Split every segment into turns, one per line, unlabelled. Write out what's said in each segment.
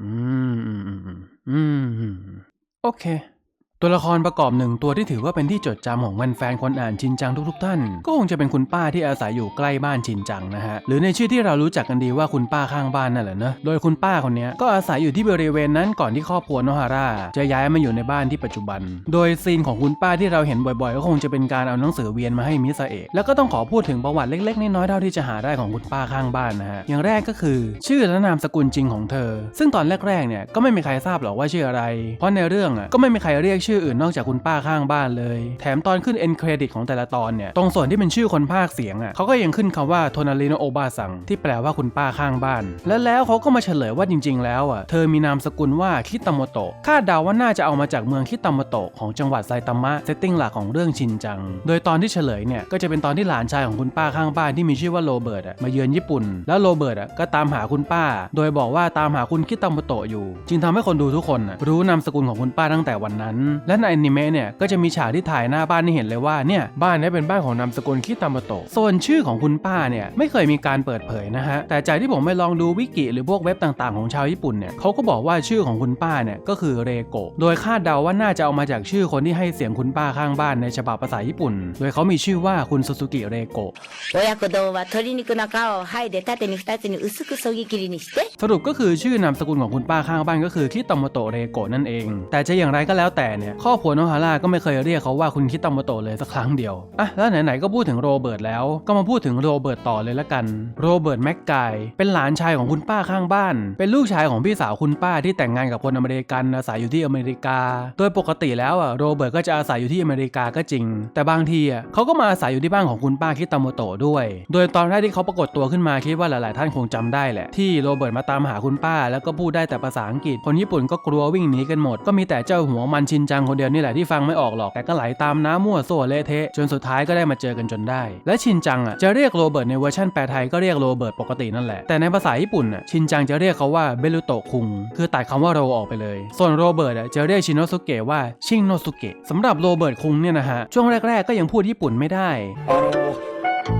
อื ตัวละครประกอบหนึ่งตัวที่ถือว่าเป็นที่จดจำของแฟนๆคนอ่านชินจังทุกๆท่าน ก็คงจะเป็นคุณป้าที่อาศัยอยู่ใกล้บ้านชินจังนะฮะ หรือในชื่อที่เรารู้จักกันดีว่าคุณป้าข้างบ้านนั่นแหละเนอะโดยคุณป้าคนนี้ก็อาศัยอยู่ที่บริเวณนั้นก่อนที่ครอบครัวโนฮาร่าจะย้ายมาอยู่ในบ้านที่ปัจจุบัน โดยซีนของคุณป้าที่เราเห็นบ่อยๆ ก็คงจะเป็นการเอาหนังสือเวียนมาให้มิซาเอะแล้วก็ต้องขอพูดถึงประวัติเล็กๆน้อยๆเท่าที่จะหาได้ของคุณป้าข้างบ้านนะฮะอย่างแรกก็คือ ชื่อและนามสกุลจริงของเธอ ซึ่งตอนแรกๆเนี่ยก็ไม่มีใครทราบหรอกว่าชื่ออะไร เพราะในเรื่องอะก็ไม่มีใครเรียกชื่ออื่นนอกจากคุณป้าข้างบ้านเลย แถมตอนขึ้น end credit ของแต่ละตอนเนี่ยตรงส่วนที่เป็นชื่อคนพากย์เสียงอะเขาก็ยังขึ้นคำว่าโทนาริโนโอบาซังที่แปลว่าคุณป้าข้างบ้าน และแล้วเขาก็มาเฉลยว่าจริง ๆ แล้วอะเธอมีนามสกุลว่าคิตามโตะคาดเดาว่าน่าจะเอามาจากเมืองคิตามโตะของจังหวัดไซตามะเซตติ้งหลักของเรื่องชินจัง โดยตอนที่เฉลยเนี่ยก็จะเป็นตอนที่หลานชายของคุณป้าข้างบ้านที่มีชื่อว่าโรเบิร์ตอะมาเยือนญี่ปุ่น แล้วโรเบิร์ตอะก็ตามหาคุณป้า โดยบอกว่าตามหาคุณคิตามโตะอยู่ จึงทำให้คนดูทุกคนรู้นามสกุลของคุณป้าตั้งแต่วันนั้นและในอนิเมะเนี่ยก็จะมีฉากที่ถ่ายหน้าบ้านที่เห็นเลยว่าเนี่ยบ้านนี้เป็นบ้านของนามสกุลคิตามโตะส่วนชื่อของคุณป้าเนี่ยไม่เคยมีการเปิดเผยนะฮะแต่จากที่ผมไปลองดูวิกิหรือพวกเว็บต่างๆของชาวญี่ปุ่นเนี่ยเขาก็บอกว่าชื่อของคุณป้าเนี่ยก็คือเรโกโดยคาดเดาว่าน่าจะเอามาจากชื่อคนที่ให้เสียงคุณป้าข้างบ้านในฉบับภาษาญี่ปุ่น โดยเขามีชื่อว่าคุณสุสุกิเรโกสรุปก็คือชื่อนามสกุลของคุณป้าข้างบ้านก็คือคิตามโตะเรโกนั่นเอง แต่จะอย่างไรก็แล้วแต่เครอบครัวโนฮาร่าก็ไม่เคยเรียกเขาว่าคุณคิตามโตะเลยสักครั้งเดียวอะแล้วไหนๆก็พูดถึงโรเบิร์ตแล้ว ก็มาพูดถึงโรเบิร์ตต่อเลยละกัน โรเบิร์ตแม็กไกเป็นหลานชายของคุณป้าข้างบ้าน เป็นลูกชายของพี่สาวคุณป้าที่แต่งงานกับคนอเมริกันอาศัยอยู่ที่อเมริกา โดยปกติแล้วอะโรเบิร์ตก็จะอาศัยอยู่ที่อเมริกาก็จริง แต่บางทีอะเขาก็มาอาศัยอยู่ที่บ้านของคุณป้าคิตามโตะด้วย โดยตอนแรกที่เขาปรากฏตัวขึ้นมาคิดว่าหลายๆ ท่านคงจำได้แหละที่โรเบิร์ตมาตามหาคุณป้า แล้วก็พูดได้แต่ภาษาอังกฤษคนญี่ปุ่นก็กลัววิ่งหนีกันหมดก็มีแต่เจ้าหัวมันชินจัังคนเดียวนี่แหละที่ฟังไม่ออกหรอกแต่ก็ไหลตามน้ำมั่วโซ่เละเทะจนสุดท้ายก็ได้มาเจอกันจนได้ และชินจังอะจะเรียกโรเบิร์ตในเวอร์ชันแปลไทยก็เรียกโรเบิร์ตปกตินั่นแหละแต่ในภาษาญี่ปุ่นอะชินจังจะเรียกเขาว่าเบลุโตะคุงคือตัดคำว่าโรออกไปเลย ส่วนโรเบิร์ตอะจะเรียกชินโนสุเกะว่าชิงโนสุเกะสำหรับโรเบิร์ตคุงเนี่ยนะฮะช่วงแรก ๆ ก็ยังพูดญี่ปุ่นไม่ได้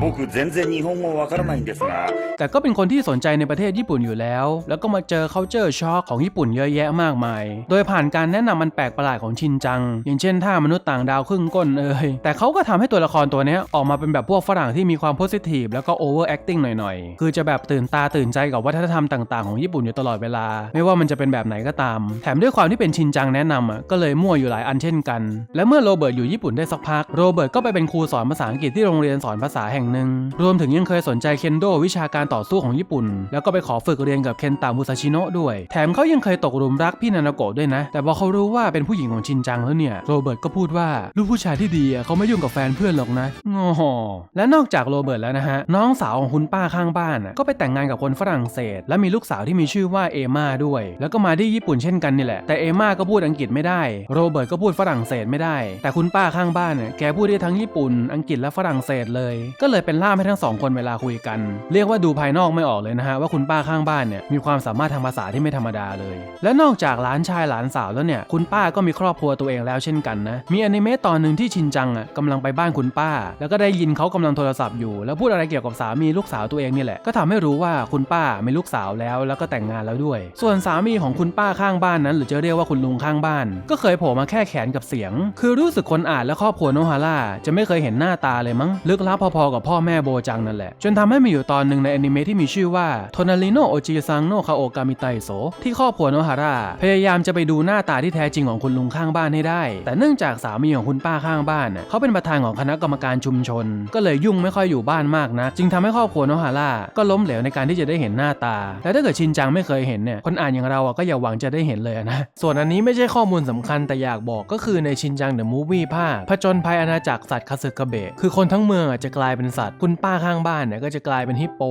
僕全然日本語わからないんですが
แต่ก็เป็นคนที่สนใจในประเทศญี่ปุ่นอยู่แล้ว แล้วก็มาเจอ culture shock ของญี่ปุ่นเยอะแยะมากมาย โดยผ่านการแนะนำมันแปลกประหลาดของชินจัง อย่างเช่นท่ามนุษย์ต่างดาวครึ่งก้นเอ่ยแต่เขาก็ทำให้ตัวละครตัวเนี้ยออกมาเป็นแบบพวกฝรั่งที่มีความ positive แล้วก็ over acting หน่อยๆ คือจะแบบตื่นตาตื่นใจกับวัฒนธรรมต่างๆของญี่ปุ่นอยู่ตลอดเวลา ไม่ว่ามันจะเป็นแบบไหนก็ตาม แถมด้วยความที่เป็นชินจังแนะนำอ่ะก็เลยมั่วอยู่หลายอันเช่นกัน และเมื่อโรเบิร์ตอยู่ญี่ปุ่นได้สักพักโรเบิร์ตก็ไปเป็นครูสอนภาษาอังกฤษที่โรงเรียนสอนภาษาแ ห่งหนึ่ง รวมถึงยังเคยสนใจเคนโดวิชาการต่อสู้ของญี่ปุ่น แล้วก็ไปขอฝึกเรียนกับเคนตามุซาชิโนะด้วย แถมเขายังเคยตกหลุมรักพี่นานาโกะด้วยนะ แต่พอเขารู้ว่าเป็นผู้หญิงของชินจังแล้วเนี่ย โรเบิร์ตก็พูดว่าลูกผู้ชายที่ดีเขาไม่ยุ่งกับแฟนเพื่อนหรอกนะงอและนอกจากโรเบิร์ตแล้วนะฮะน้องสาวของคุณป้าข้างบ้านก็ไปแต่งงานกับคนฝรั่งเศส และมีลูกสาวที่มีชื่อว่าเอมาด้วย แล้วก็มาที่ญี่ปุ่นเช่นกันนี่แหละแต่เอมาก็พูดอังกฤษไม่ได้ โรเบิร์ตก็พูดฝรั่งเศสไม่ได้ แต่คุณป้าข้างบ้านเนี่ยแกพูดได้ทั้งญี่ปุ่น อังกฤษและฝรั่งเศสเลย ก็็เลยเป็นล่ามให้ทั้งสองคนเวลาคุยกัน เรียกว่าดูภายนอกไม่ออกเลยนะฮะว่าคุณป้าข้างบ้านเนี่ยมีความสามารถทางภาษาที่ไม่ธรรมดาเลย และนอกจากหลานชายหลานสาวแล้วเนี่ยคุณป้าก็มีครอบครัวตัวเองแล้วเช่นกันนะมีอนิเมะตอนหนึ่งที่ชินจังอะกำลังไปบ้านคุณป้า แล้วก็ได้ยินเขากำลังโทรศัพท์อยู่ แล้วพูดอะไรเกี่ยวกับสามีลูกสาวตัวเองนี่แหละก็ทำให้รู้ว่าคุณป้ามีลูกสาวแล้วแล้วก็แต่งงานแล้วด้วย ส่วนสามีของคุณป้าข้างบ้านนั้น หรือจะเรียกว่าคุณลุงข้างบ้าน ก็เคยโผล่มาแค่แขนกับเสียง คือรู้สึกคนอ่านและครอบครัวโนฮาร่าจะไม่เคยเห็นหน้าตาเลยมั้งลึกลับพอๆกับพ่อแม่โบจังนั่นแหละ จนทำให้มีอยู่ตอนหนึ่งในอนิเมะที่มีชื่อว่าโทนาริโนโอจิซังโนคาโอกามิไตโซที่ครอบครัวโนฮาร่าพยายามจะไปดูหน้าตาที่แท้จริงของคุณลุงข้างบ้านให้ได้ แต่เนื่องจากสามีของคุณป้าข้างบ้านเขาเป็นประธานของคณะกรรมการชุมชน ก็เลยยุ่งไม่ค่อยอยู่บ้านมากนะจึงทำให้ครอบครัวโนฮาร่าก็ล้มเหลวในการที่จะได้เห็นหน้าตา และถ้าเกิดชินจังไม่เคยเห็นเนี่ยคนอ่านอย่างเราก็อย่าหวังจะได้เห็นเลยนะส่วนอันนี้ไม่ใช่ข้อมูลสำคัญแต่อยากบอกก็คือในชินจังเดอะมูฟวี่ภาคผจญภัยอาณาจักรสัตว์คาสึกะเบะคือคนทั้งเมืองอะจะกลายเป็นสัตว์ คุณป้าข้างบ้านเนี่ยก็จะกลายเป็นฮิปโป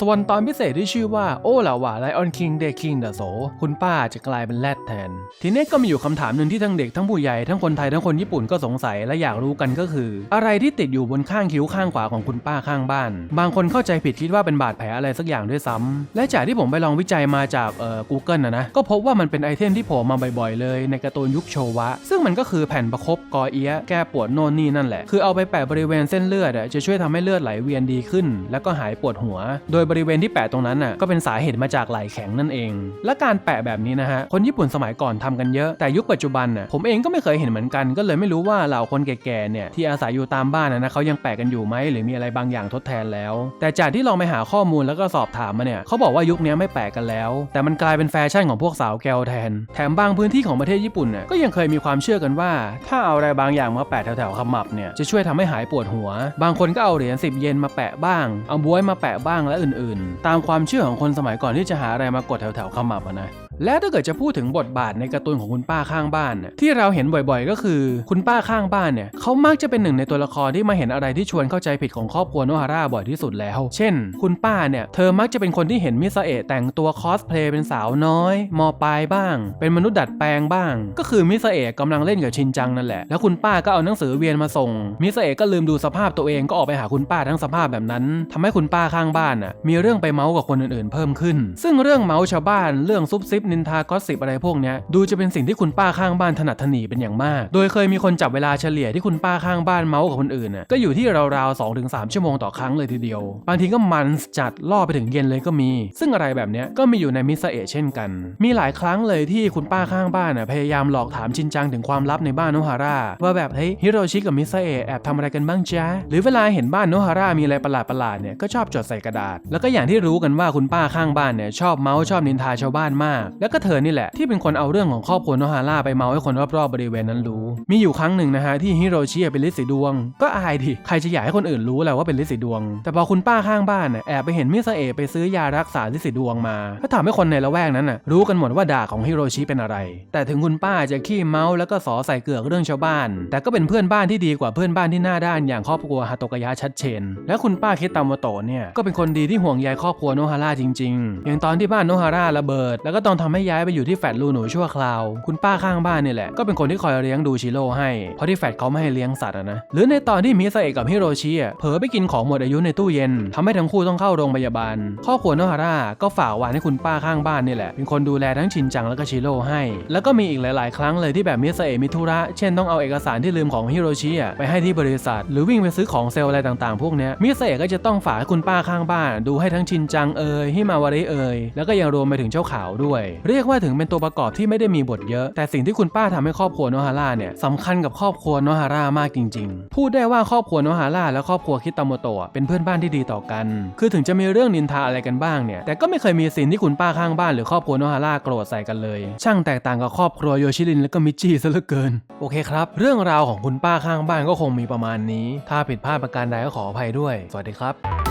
ส่วนตอนพิเศษที่ชื่อว่าโอ้ละว่าไลออนคิงเดคิงเดอะโซคุณป้าจะกลายเป็นแรดแทน ทีนี้ก็มีอยู่คำถามหนึ่งที่ทั้งเด็กทั้งผู้ใหญ่ทั้งคนไทยทั้งคนญี่ปุ่นก็สงสัยและอยากรู้กันก็คือ อะไรที่ติดอยู่บนข้างคิ้วข้างขวาของคุณป้าข้างบ้าน บางคนเข้าใจผิดคิดว่าเป็นบาดแผลอะไรสักอย่างด้วยซ้ำและจากที่ผมไปลองวิจัยมาจากเอ่อ Google นะนะก็พบว่ามันเป็นไอเทมที่โผล่มาบ่อยๆ เลยในการ์ตูนยุคโชวะ ซึ่งมันก็คือแผ่นประคบกอเอียะแก้ปวดโน่นนี่นั่นแหละคือเอาไปแปะบริเวณเส้นเลือดอะจะช่วยทำให้เลือดไหลเวียนดีขึ้น แล้วก็หายปวดหัว โดยบริเวณที่แปะตรงนั้นน่ะก็เป็นสาเหตุมาจากไหลแข็งนั่นเอง และการแปะแบบนี้นะฮะคนญี่ปุ่นสมัยก่อนทำกันเยอะแต่ยุคปัจจุบันน่ะผมเองก็ไม่เคยเห็นเหมือนกันก็เลยไม่รู้ว่าเหล่าคนแก่ๆเนี่ยที่อาศัยอยู่ตามบ้านนะเขายังแปะกันอยู่ไหมหรือมีอะไรบางอย่างทดแทนแล้ว แต่จากที่ลองไปหาข้อมูลแล้วก็สอบถามมาเนี่ยเขาบอกว่ายุคนี้ไม่แปะกันแล้ว แต่มันกลายเป็นแฟชั่นของพวกสาวแกวแทน แถมบางพื้นที่ของประเทศญี่ปุ่นน่ะก็ยังเคยมีความเชื่อกันว่า ถ้าเอาอะไรบางอย่างมาแปะแถวๆขมับเนี่ยจะช่วยทำให้หายปวดหัว บางคนก็เอาเหรียญ10 เยนมาแปะบ้าง เอาบวยมาแปะบ้างและอื่นๆ ตามความเชื่อของคนสมัยก่อนที่จะหาอะไรมากดแถวๆขมับนะ และถ้าเกิดจะพูดถึงบทบาทในการ์ตูนของคุณป้าข้างบ้านน่ะที่เราเห็นบ่อยๆ ก็คือคุณป้าข้างบ้านเนี่ยเขามักจะเป็นหนึ่งในตัวละครที่มาเห็นอะไรที่ชวนเข้าใจผิดของครอบครัวโนฮาร่าบ่อยที่สุดแล้ว เช่น คุณป้าเนี่ยเธอมักจะเป็นคนที่เห็นมิซาเอะแต่งตัวคอสเพลย์เป็นสาวน้อย มอปลายบ้าง เป็นมนุษย์ดัดแปลงบ้าง ก็คือมิซาเอะกำลังเล่นกับชินจังนั่นแหละแล้วคุณป้าก็เอาหนังสือเวียนมาส่งมิซาเอะก็ลืมดูสภาพตัวเองก็ออกไปหาคุณป้าทั้งสภาพแบบนั้นทำให้คุณป้าข้างบ้านน่ะมีเรื่องไปเมาส์กับคนอื่นๆ เพิ่มขึ้น ซึ่งเรื่องเมาส์ชาวบ้านเรื่องซุบซิบนินทากอสิบอะไรพวกเนี้ยดูจะเป็นสิ่งที่คุณป้าข้างบ้านถนัดถนีเป็นอย่างมาก โดยเคยมีคนจับเวลาเฉลี่ยที่คุณป้าข้างบ้านเมาส์กับคนอื่นน่ะก็อยู่ที่ราวๆ2-3ถึงสามชั่วโมงต่อครั้งเลยทีเดียว บางทีก็มันจัดล่อไปถึงเย็นเลยก็มี ซึ่งอะไรแบบเนี้ยก็มีอยู่ในมิสเอเช่นกัน มีหลายครั้งเลยที่คุณป้าข้างบ้านน่ะพยายามหลอกถามชินจังถึงความลับในบ้านโนฮาร่าว่าแบบเฮ้ยฮิโรชิกับมิสเอแอบทำอะไรกันบ้างจ๊ะหรือเวลาเห็นบ้านโนฮาร่ามีอะไรประหลาดๆเนี่ยก็ชอบจดใส่กระดาษ แล้วก็อย่างที่รู้กันว่าคุณป้าข้างบ้านเนี่ยชอบเมาส์ชอบนินทาชาวบ้านมากแล้วก็เธอนี่แหละที่เป็นคนเอาเรื่องของครอบครัวโนฮาร่าไปเมาให้คนรอบๆบริเวณนั้นรู้ มีอยู่ครั้งหนึ่งนะฮะที่ฮิโรชิเป็นลิสีดวง ก็อายดิใครจะอยากให้คนอื่นรู้แหละว่าเป็นลิสีดวง แต่พอคุณป้าข้างบ้านน่ะแอบไปเห็นมิซาเอะไปซื้อยารักษาลิสีดวงมาก็ทำให้คนในละแวกนั้นน่ะรู้กันหมดว่าด่าของฮิโรชิเป็นอะไร แต่ถึงคุณป้าจะขี้เมาแล้วก็สอใส่เกือกเรื่องชาวบ้าน แต่ก็เป็นเพื่อนบ้านที่ดีกว่าเพื่อนบ้านที่หน้าด้านอย่างครอบครัวฮาโตกยะชัดเจนและคุณป้าคิดตามโมโตะเนี่ยก็เป็นคนดีที่ห่วงใยครอบครัวโนฮาร่าจริง ๆ อย่างตอนที่บ้านโนฮาร่าระเบิด แล้วก็ตองทำให้ย้ายไปอยู่ที่แฟลตลูหนูชั่วคราว คุณป้าข้างบ้านนี่แหละ ก็เป็นคนที่คอยเลี้ยงดูชิโร่ให้ เพราะที่แฟลตเขาไม่ให้เลี้ยงสัตว์นะ หรือในตอนที่มิซาเอะกับฮิโรชิอะเผลอไปกินของหมดอายุในตู้เย็นทำให้ทั้งคู่ต้องเข้าโรงพยาบาล ครอบครัวโนฮาร่าก็ฝากวานให้คุณป้าข้างบ้านนี่แหละ เป็นคนดูแลทั้งชินจังแล้วก็ชิโร่ให้ แล้วก็มีอีกหลาย ๆ ครั้งเลยที่แบบมิซาเอะมีธุระ เช่นต้องเอาเอกสารที่ลืมของฮิโรชิไปให้ที่บริษัท หรือวิ่งไปซื้อของเซลล์อะไรต่าง ๆ พวกเนี้ยมิซาเอะก็จะต้องฝากให้คุณป้าข้างบ้าน ดูให้ทั้งชินจังเอ่ยฮิมาวาริเอ่ยแล้วก็ยังรวมไปถึงเจ้าขาวด้วยเรียกว่าถึงเป็นตัวประกอบที่ไม่ได้มีบทเยอะ แต่สิ่งที่คุณป้าทำให้ครอบครัวโนฮาร่าเนี่ยสำคัญกับครอบครัวโนฮาร่ามากจริง ๆ พูดได้ว่าครอบครัวโนฮาร่าและครอบครัวคิตาโมโตะเป็นเพื่อนบ้านที่ดีต่อกัน คือถึงจะมีเรื่องนินทาอะไรกันบ้างเนี่ย แต่ก็ไม่เคยมีสิ่งที่คุณป้าข้างบ้านหรือครอบครัวโนฮาร่าโกรธใส่กันเลย ช่างแตกต่างกับครอบครัวโยชิรินและก็มิจิซะเหลือเกิน โอเคครับ เรื่องราวของคุณป้าข้างบ้านก็คงมีประมาณนี้ ถ้าผิดพลาดประการใดก็ขออภัยด้วย สวัสดีครับ